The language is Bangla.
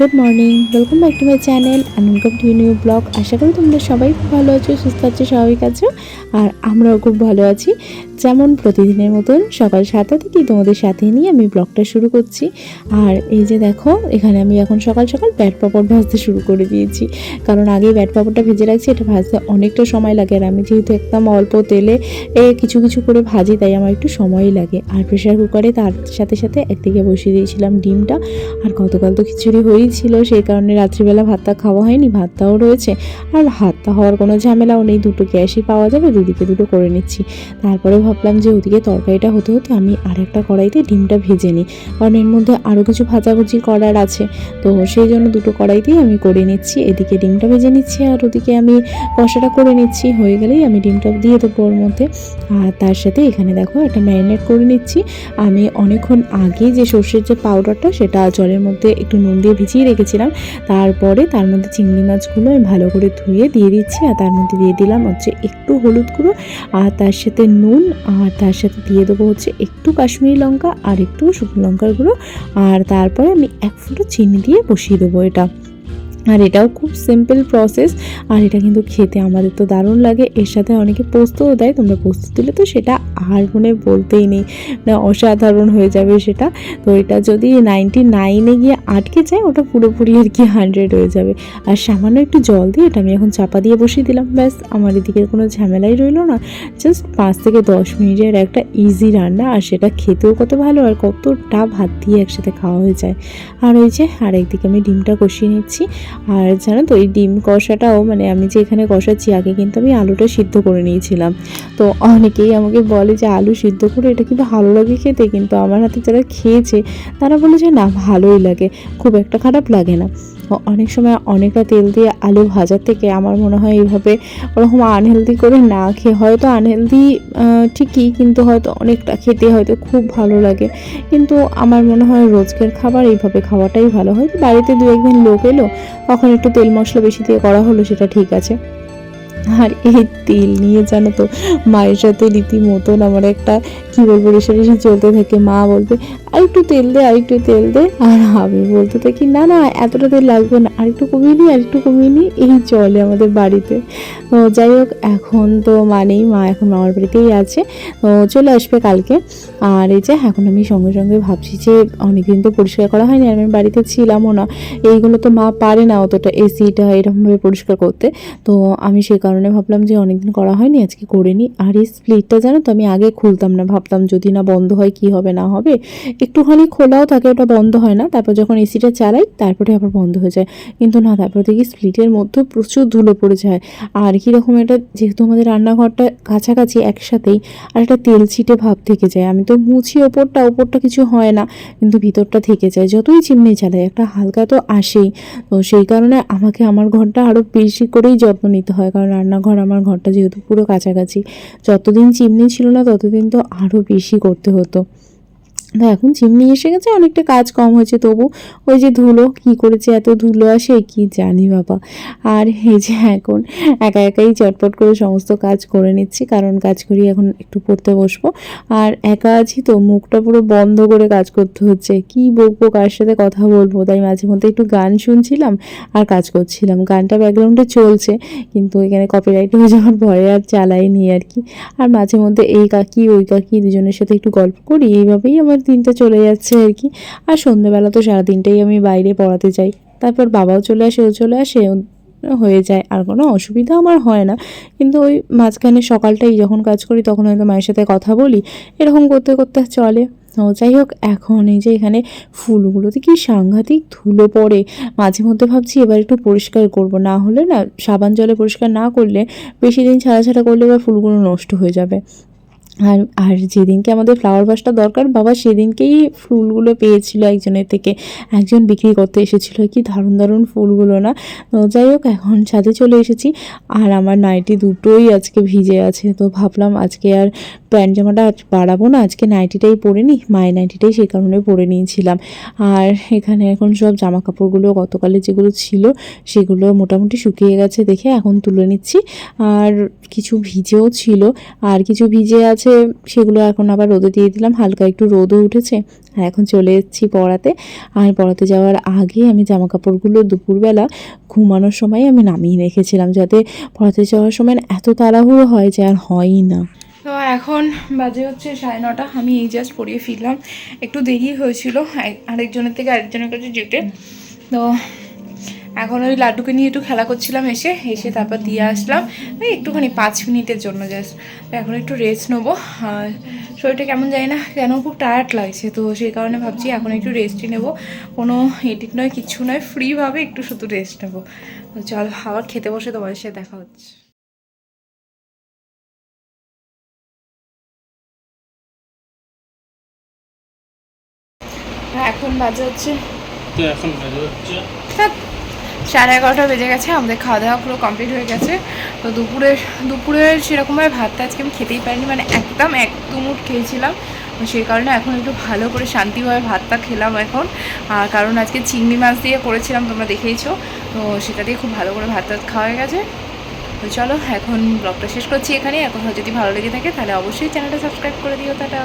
Good morning welcome back to my channel and welcome to new blog আশা করি তোমরা সবাই খুব ভালো আছো, সুস্থ আছো, স্বাভাবিক আছো, আর আমরাও খুব ভালো আছি। যেমন প্রতিদিনের মতন সকাল সাতটা থেকেই তোমাদের সাথে নিয়ে আমি ব্লগটা শুরু করছি। আর এই যে দেখো, এখানে আমি এখন সকাল সকাল ব্যাট পাপড় ভাজতে শুরু করে দিয়েছি। কারণ আগে ব্যাট পাপড়টা ভেজে রাখছি, এটা ভাজতে অনেকটা সময় লাগে। আর আমি যেহেতু একদম অল্প তেলে এ কিছু কিছু করে ভাজি, তাই আমার একটু সময়ই লাগে। আর প্রেশার কুকারে তার সাথে সাথে একদিকে বসিয়ে দিয়েছিলাম ডিমটা। আর গতকাল তো খিচুড়ি হয়েই ছিল, সেই কারণে রাত্রিবেলা ভাতটা খাওয়া হয়নি, ভাতটাও রয়েছে। আর ভাতটা হওয়ার কোনো ঝামেলাও নেই, দুটো গ্যাসই পাওয়া যাবে, দুদিকে দুটো করে নিচ্ছি। তারপরে ভাবলাম যে ওদিকে তরকারিটা হতে হতে আমি আর একটা কড়াইতে ডিমটা ভেজে নিই। কারণ এর মধ্যে আরও কিছু ভাজাভুজি করার আছে। তো সেই জন্য দুটো কড়াইতেই আমি করে নিচ্ছি। এদিকে ডিমটা ভেজে নিচ্ছি আর ওদিকে আমি কষাটা করে নিচ্ছি। হয়ে গেলেই আমি ডিমটা দিয়ে দেবো ওর মধ্যে। আর তার সাথে এখানে দেখো একটা ম্যারিনেট করে নিচ্ছি। আমি অনেকক্ষণ আগে যে সর্ষের যে পাউডারটা, সেটা জলের মধ্যে একটু নুন দিয়ে ভিজিয়ে রেখেছিলাম। তারপরে তার মধ্যে চিংড়ি মাছগুলো আমি ভালো করে ধুয়ে দিয়ে দিচ্ছি। আর তার মধ্যে দিয়ে দিলাম হচ্ছে একটু হলুদ গুঁড়ো। আর তার সাথে নুন আর তার সাথে দিয়ে দেবো হচ্ছে একটু কাশ্মীরি লঙ্কা আর একটু শুকনো লঙ্কার গুঁড়ো। আর তারপরে আমি এক ফুটো চিনি দিয়ে বসিয়ে দেবো এটা। আর এটাও খুব সিম্পল প্রসেস আর এটা কিন্তু খেতে আমাদের তো দারুণ লাগে। এর সাথে অনেকে পোস্তও দেয়, তোমরা পোস্ত দিলে তো সেটা আর মনে বলতেই নেই, না অসাধারণ হয়ে যাবে সেটা। তো এটা যদি নাইনটি নাইনে গিয়ে আটকে যায়, ওটা পুরোপুরি আর কি হান্ড্রেড হয়ে যাবে। আর সামান্য একটু জল দিয়ে এটা আমি এখন চাপা দিয়ে বসিয়ে দিলাম, ব্যাস। আমার এদিকের কোনো ঝামেলাই রইল না জাস্ট পাঁচ থেকে দশ মিনিটের একটা ইজি রান্না, আর সেটা খেতেও কত ভালো আর কতটা ভাত দিয়ে একসাথে খাওয়া হয়ে যায়। আর ওই যে আর একদিকে আমি ডিমটা কষিয়ে নিচ্ছি আর জানো তো, এই ডিম কষাটাও মানে আমি যে এখানে কষাচ্ছি, আগে কিন্তু আমি আলুটা সিদ্ধ করে নিয়েছিলাম। তো অনেকেই আমাকে বলে যে, আলু সিদ্ধ করে এটা কিন্তু ভালো লাগে খেতে, কিন্তু আমার হাতে যারা খেয়েছে, তারা বলে যে, না, ভালোই লাগে। খুব একটা খারাপ লাগে না। অনেক সময় অনেকটা তেল দিয়ে আলু ভাজার থেকে আমার মনে হয় এইভাবে ওরকম আনহেলদি করে না খেয়ে হয়তো আনহেলদি ঠিকই কিন্তু হয়তো অনেকটা খেতে হয়তো খুব ভালো লাগে। কিন্তু আমার মনে হয় রোজকের খাবার এইভাবে খাওয়াটাই ভালো। হয় বাড়িতে দু একদিন লোক এলো, তখন একটু তেল মশলা বেশি দিয়ে করা হলো, সেটা ঠিক আছে। আর এই তেল নিয়ে জানো তো, মায়ের সাথে রীতিমতন আমার একটা, কি বলব রেশারেশি চলতে থাকে। মা বলবে আর একটু তেল দে আর একটু তেল দে। আর আমি বলতে থাকি, না না, এতটা তেল লাগবে না আর একটু কমিয়ে নিই আর একটু কমিয়ে নিই এই চলে আমাদের বাড়িতে। তো যাই হোক, এখন তো মানেই মা এখন মামার বাড়িতেই আছে। চলে আসবে কালকে। আর এই যে, এখন আমি সঙ্গে সঙ্গে ভাবছি যে, অনেকদিন তো পরিষ্কার করা হয়নি আমি বাড়িতে ছিলামও না। এইগুলো তো মা পারে না অতটা, এসিটা এরকমভাবে পরিষ্কার করতে। তো আমি সেই কারণে ভাবলাম যে অনেকদিন করা হয়নি, আজকে করে নিই আর এই স্প্লিটটা জানো তো আমি আগে খুলতাম না, ভাবতাম যদি না বন্ধ হয় কি হবে, না হবে। একটুখানি খোলাও থাকে, ওটা বন্ধ হয় না। তারপর যখন এসিটা চালাই, তারপরে আবার বন্ধ হয়ে যায়। কিন্তু না, তারপর দেখি স্প্লিটের মধ্যে প্রচুর ধুলো পড়ে যায়। আর কীরকম এটা যেহেতু আমাদের রান্নাঘরটা কাছাকাছি একসাথেই, আর একটা তেল ছিটে ভাব থেকে যায়। আমি তো মুছি ওপরটা ওপরটা কিছু হয় না, কিন্তু ভিতরটা থেকে যায়। যতই চিমনি চালাই, একটা হালকা তো আসেই। তো সেই কারণে আমাকে আমার ঘরটা আরও বেশি করেই যত্ন নিতে হয়। কারণ রান্নাঘর আমার ঘরটা যেহেতু পুরো কাছাকাছি, যতদিন চিমনি ছিল না ততদিন তো আরও বেশি করতে হতো। এখন চিমনি এসে গেছে, অনেকটা কাজ কম হয়েছে তবু। ওই যে ধুলো, কি করেছে এত ধুলো আসে কি জানি বাবা। আর এই যে এখন একা একাই চটপট করে সমস্ত কাজ করে নিচ্ছি, কারণ কাজ করি এখন একটু পড়তে বসবো। আর একা আছি তো, মুখটা পুরো বন্ধ করে কাজ করতে হচ্ছে। কি বকবো, কার সাথে কথা বলব? তাই মাঝে মধ্যে একটু গান শুনছিলাম আর কাজ করছিলাম। গানটা ব্যাকগ্রাউন্ডে চলছে, কিন্তু এখানে কপিরাইট হয়ে যাওয়ার ভয়ে আর চালাইনি আর কি। আর মাঝে মধ্যে এই কাকি, ওই কাকি দুজনের সাথে একটু গল্প করি, এইভাবেই আমার দিনটা চলে যাচ্ছে আর কি। আর সন্ধ্যেবেলা তো সারাদিনটাই আমি বাইরে পড়াতে যাই। তারপর বাবাও চলে আসে, ও চলে আসে হয়ে যায়। আর কোনো অসুবিধা আমার হয় না। কিন্তু ওই মাঝখানে সকালটাই যখন কাজ করি, তখন হয়তো মায়ের সাথে কথা বলি। এরকম করতে করতে চলে। তো যাই হোক, এখন এই যে এখানে ফুলগুলোতে কি সাংঘাতিক ধুলো পড়ে। মাঝে মধ্যে ভাবছি এবার একটু পরিষ্কার করব। না হলে না, সাবান জলে পরিষ্কার না করলে বেশি দিন ছাড়া ছাড়া করলে এবার ফুলগুলো নষ্ট হয়ে যাবে। আর আর যেদিনকে আমাদের ফ্লাওয়ার ভাসটা দরকার, বাবা সেদিনকেই ফুলগুলো পেয়েছিল একজনের থেকে। একজন বিক্রি করতে এসেছিল, কি দারুণ দারুণ ফুলগুলো না। তো যাই হোক, এখন ছাদে চলে এসেছি। আর আমার নাইটি দুটোই আজকে ভিজে আছে। তো ভাবলাম আজকে আর প্যান্ট জামাটা বাড়াবো না। আজকে নাইটিটাই পরে নিই। মায়ের নাইটিটাই সেই কারণে পরে নিয়েছিলাম। আর এখানে এখন সব জামা কাপড়গুলো গতকালে যেগুলো ছিল, সেগুলো মোটামুটি শুকিয়ে গেছে দেখে এখন তুলে নিচ্ছি। আর কিছু ভিজেও ছিল। আর কিছু ভিজে আছে, সেগুলো এখন আবার রোদে দিয়ে দিলাম। হালকা একটু রোদও উঠেছে। আর এখন চলে এসেছি পড়াতে। আর পড়াতে যাওয়ার আগে আমি জামা কাপড়গুলো দুপুরবেলা ঘুমানোর সময় আমি নামিয়ে রেখেছিলাম, যাতে পড়াতে যাওয়ার সময় এত তাড়াহুড়ো হয় যে আর হয়ই না। তো এখন বাজে হচ্ছে সাড়ে নটা। আমি এই জাস্ট পড়িয়ে ফিরলাম। একটু দেরি হয়েছিল। আরেকজনের থেকে আরেকজনের কাছে যেতে। তো এখন ওই লাড্ডুকে নিয়ে একটু খেলা করছিলাম এসে এসে তারপর দিয়ে আসলাম। ওই একটুখানি পাঁচ মিনিটের জন্য জাস্ট এখন একটু রেস্ট নেব। আর শরীরটা কেমন যায় না কেন খুব টায়ার্ড লাগছে। তো সেই কারণে ভাবছি এখন একটু রেস্টই নেব। কোনো এডিট নয় কিচ্ছু নয় ফ্রিভাবে একটু শুধু রেস্ট নেব। তো চল আবার খেতে বসে তোমাদের সাথে দেখা হচ্ছে। এখন বাজে হচ্ছে এখন বাজে হচ্ছে সাড়ে এগারোটা বেজে গেছে, আমাদের খাওয়া দাওয়া পুরো কমপ্লিট হয়ে গেছে। তো দুপুরে দুপুরে সেরকমভাবে ভাতটা আজকে আমি খেতেই পারিনি মানে একদম এক দুমুট খেয়েছিলাম। সেই কারণে এখন একটু ভালো করে শান্তিভাবে ভাতটা খেলাম এখন। কারণ আজকে চিংড়ি মাছ দিয়ে করেছিলাম, তোমরা দেখেইছো। তো সেটা দিয়ে খুব ভালো করে ভাত টাত খাওয়া হয়ে গেছে। তো চলো, এখন ব্লগটা শেষ করছি এখানে এখন যদি ভালো লেগে থাকে, তাহলে অবশ্যই চ্যানেলটা সাবস্ক্রাইব করে দিও, টাটা।